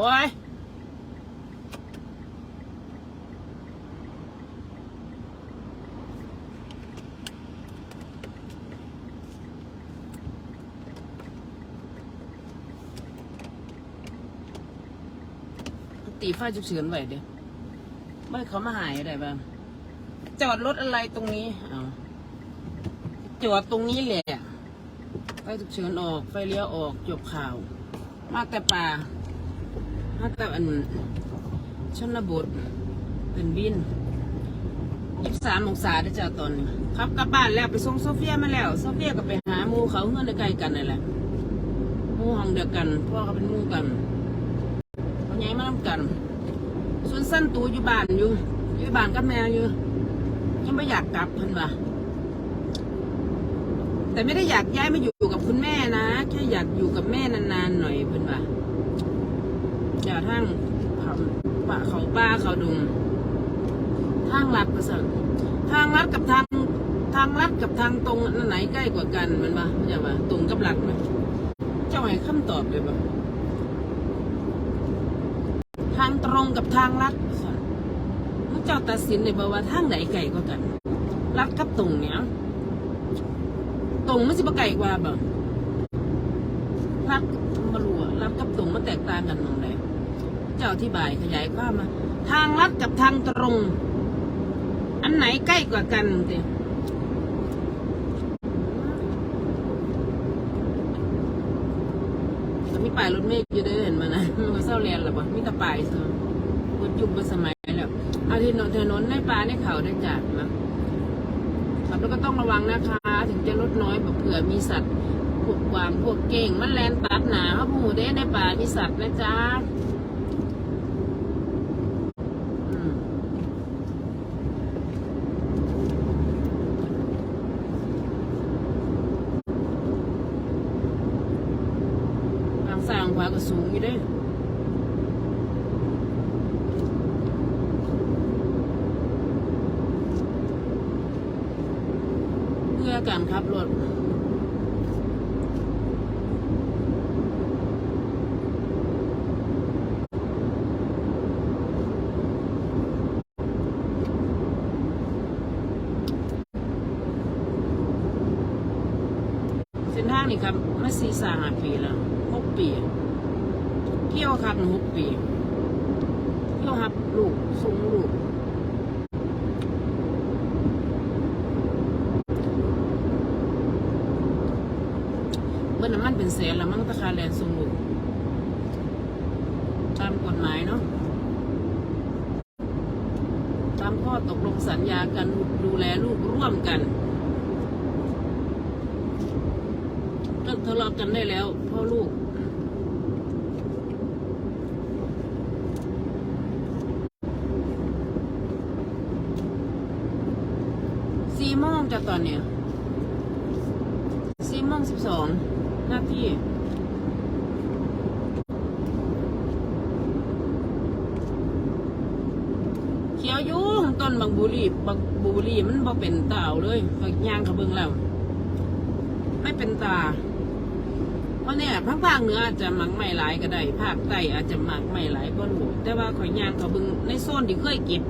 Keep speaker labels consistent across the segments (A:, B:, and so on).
A: อ้ยตีไฟฉุกเฉินไว้เดี๋ยวไม่เขามาหายอะไรบ้างจอดรถอะไรตรงนี้เอาจอดตรงนี้แหละไฟฉุกเฉินออกไฟเลี้ยวออกจบข่าว มาแต่ป่า มาแต่อันชนบทเป็นบินยี่สามองศาได้จ้าตอนนี้ครับกลับบ้านแล้วไปส่งโซเฟียมาแล้ว โซเฟียก็ไปหาหมูเขาเงื่อนใกล้กันนั่นแหละหมูห้องเดียวกันพ่อก็เป็นหมูกันเขาใหญ่มาทำกัน ส่วนสั้นตูอยู่บ้านอยู่อยู่บ้านกับแม่อยู่ยังไม่อยากกลับเพิ่นว่าแต่ไม่ได้อยากย้ายมาอยู่กับคุณแม่นะแค่อยากอยู่กับแม่นานๆหน่อยเพิ่นว่า อย่าทั้งเขาป่าเขาป้าเขาดุงทางลัดประเสริฐทางลัดกับทางทางลัดกับทางตรงอันไหนใกล้กว่ากันมันว่าอย่าว่าตรงกับหลักไหมเจ้าให้คำตอบเลยบ่ทางตรงกับทางลัดประเสริฐมันเจ้าตัดสินเลยบ่ว่าทางไหนไกลกว่ากันลัดกับตรงเนี่ยตรงไม่ใช่ปะไก่กว่าบ่รัดมารู้อะรัดกับตรงมันแตกต่างกันตรงไหน เจ้าอธิบายขยายความมาทางลัดกับทางตรง อันไหนใกล้กว่ากันเดี๋ยแต่มีป้ายรถเมล์อยู่เด้เห็นมานะมันก็เศร้าเรียนหรอปะมีแต่ป้ายเสมอยุคสมัยแล้วเอาที่นนถนนในป่าในเขาได้จัดนะครับแล้วก็ต้องระวังนะคะ ถึงจะลดน้อยแบบเผื่อมีสัตว์พวกกวางพวกเก่งมันแลนตัดหนาครับหมูเด้ในป่ามีสัตว์นะจ๊ะอืม ทางซ้ายทางขวาก็สูงอยู่เด้เพื่อการขับรถเส้นทางนี่ครับมาสี่สามห้าปีแล้ว ปีเที่ยวครับหกปีเที่ยวครับลูกส่งลูกเมื่อน้ำมันเป็นแสนแล้วมันตะคาแลนส่งลูกตามกฎหมายเนาะตามข้อตกลงสัญญากันดูแลลูกร่วมกันเลิกทะเลาะกันได้แล้วพ่อลูก สี่ โมงจากตอนเนี้ยสี่โมงสิบสองนาทีเขียวยู่ต้นบางบุรีบางบุรีมันบ่เป็นตาเอาเลยก็ย่างขาเบิ่งแล้ว ไม่เป็นตา เพราะเนี่ยภาคเหนืออาจจะหมักไม่หลายก็ได้ภาคใต้อาจจะหมักไม่หลายก็รู้แต่ว่าข่อยยางขาเบิ่งในโซนที่เคยเก็บ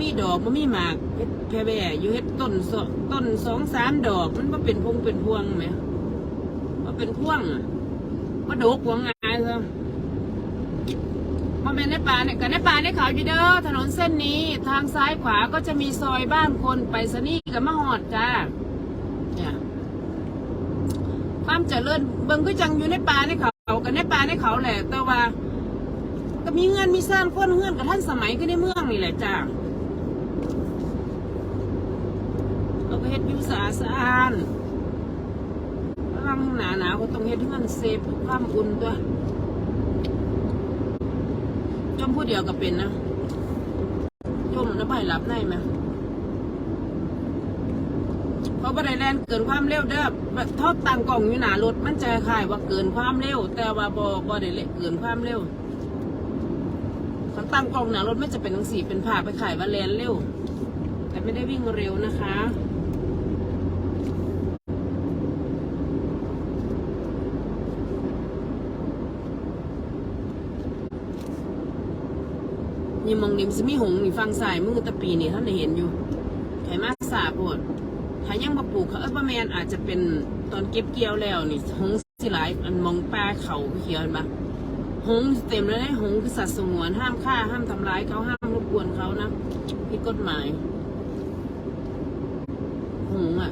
A: มีดอกมันมีหมากเฮ็ดแพร่แบ่อยู่เฮ็ดต้นสต้นสองสามดอกมันมาเป็นพวงเป็นพวงไหมมาเป็นพวงอะมาดกพวงงายซะมันเป็นในป่าเนี่ยกับในป่าในเขาอยู่เด้อถนนเส้นนี้ทางซ้ายขวาก็จะมีซอยบ้านคนไปสนี่กับมะฮอดจ้าเนี่ยความเจริญเบิ่งก็จังอยู่ในป่าในเขากับในป่าในเขาแหละแต่ว่าก็มีเงินมีสร้างคนเงินกับท่านสมัยก็ในเมืองนี่แหละจ้า เรา ก็เฮ็ดอยุสาสะอานกำลังหนาหนาก็ต้องเฮ็ดให้มันเซฟความอุ่นตัวจมผู้เดียวก็เป็นนะจมแล้วไปหลับในไหมเพราะบันไดแลนเกินความเร็วเด้อแบบทอดต่างกล่องอยู่หนารถมันจคายว่าเกินความเร็ว แต่ว่าบอบอได้เละเกินความเร็วคันตั้งกล่องหนารถไม่จะเป็นทั้งสี่เป็นผ่าไปขายว่าแลนเร็ว แต่ไม่ได้วิ่งเร็วนะคะ นี่มองนี่สิมีหงนี่ฟังสายมือตะปีนี่ท่านเห็นอยู่ไขมาสาโพดถ้ายังมาปลูกเขาเออประแมนอาจจะเป็นตอนเก็บเกี่ยวแล้วนี่หงสิหลายอันมองปลาเขาเขียวเห็นปะหงเต็มเลยนะหงคือสัตว์สงวนห้ามฆ่าห้ามทำร้ายเขาห้ามรบกวนเขานะผิดกฎหมายหงอะ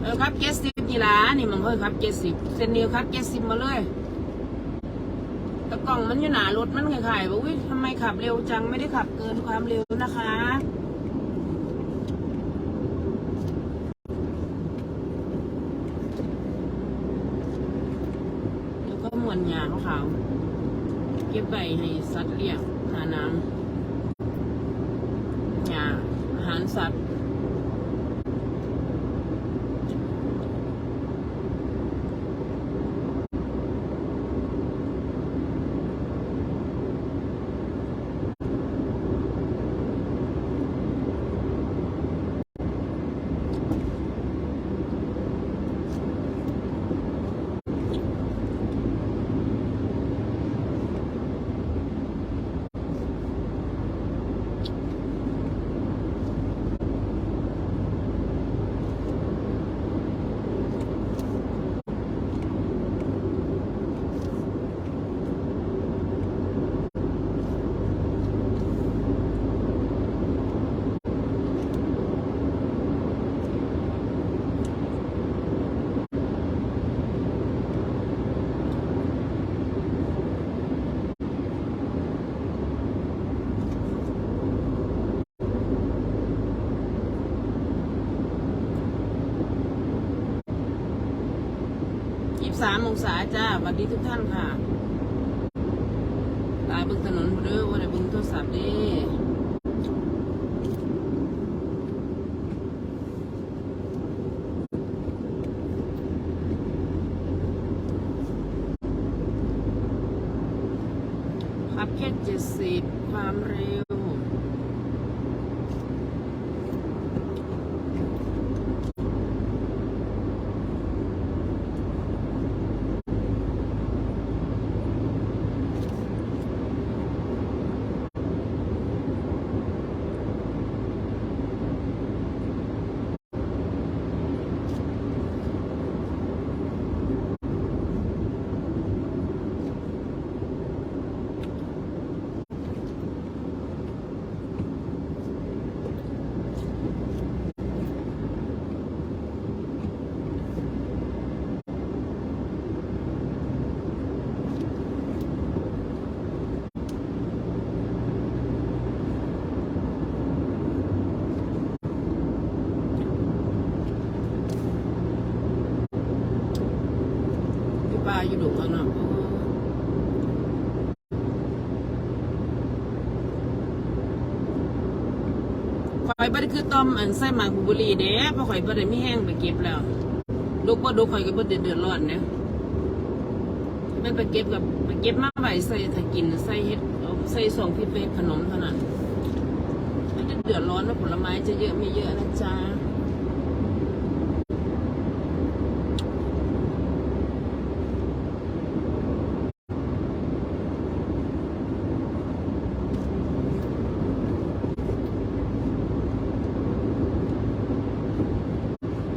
A: เออครับเกสซิ ล่ะนี่มันเฮ้ยครับเกสซิบเส้นเดียวครับเกสซิบมาเลยตะกล่องมันอยู่หนารถมันขายๆบอกวิทำไมขับเร็วจังไม่ได้ขับเกินความเร็วนะคะแล้วก็มวนยาขาวๆเก็บไปให้สัตว์เลี้ยงหาน้ำยาอาหารสัตว์ ยี่สามองศาจ้าสวัสดีทุกท่านค่ะ ตายบึงถนนเด้อว่าได้บึงโทรศัพท์เด้ขับแค่เจ็ดสิบความเร็ว พี่ปลาอยู่ดุกันอะ ข่อยบ่ได้คือต้มอันใส่หมากบุบุรีเด้เพราะข่อยบ่ได้มีแห้งไปเก็บแล้วลูกบ่ดูข่อยก็บ่ได้เดือดร้อนเด้มันไปเก็บกับไปเก็บมาไว้ใส่ถ้ากินใส่เฮ็ดใส่ส่งพิษไปเฮ็ดขนมเท่านั้นไม่ได้เดือดร้อนว่าผลไม้จะเยอะไม่เยอะนะจ๊ะ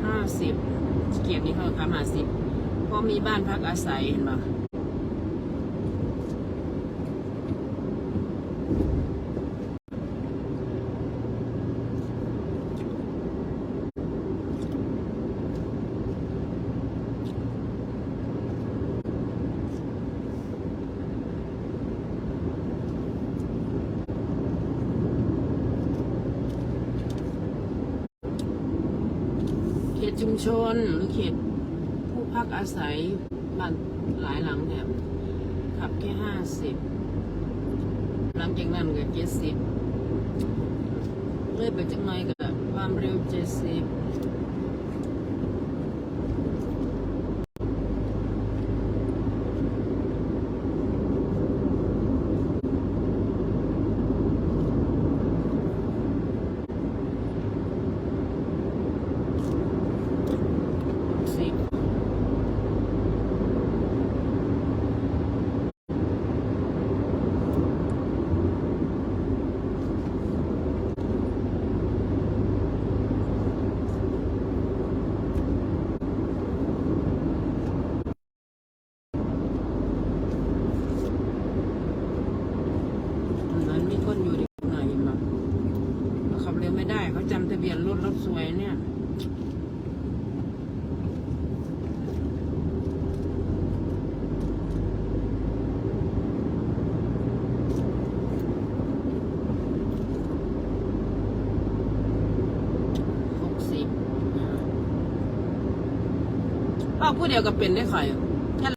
A: ห้าสิบเกียรตินี่เขาคำห้าสิบเพราะ มีบ้านพักอาศัยเห็นปะเขตชุมชนหรือเขต พักอาศัยบ้านหลายหลังเนี่ยขับแค่ห้าสิบหลังจากนั้นก็เจ็ดสิบเลยไปจังหน่อยก็ความเร็วเจ็ดสิบ เนี่ยอาผู้เดียวกับเป็นได้ใคร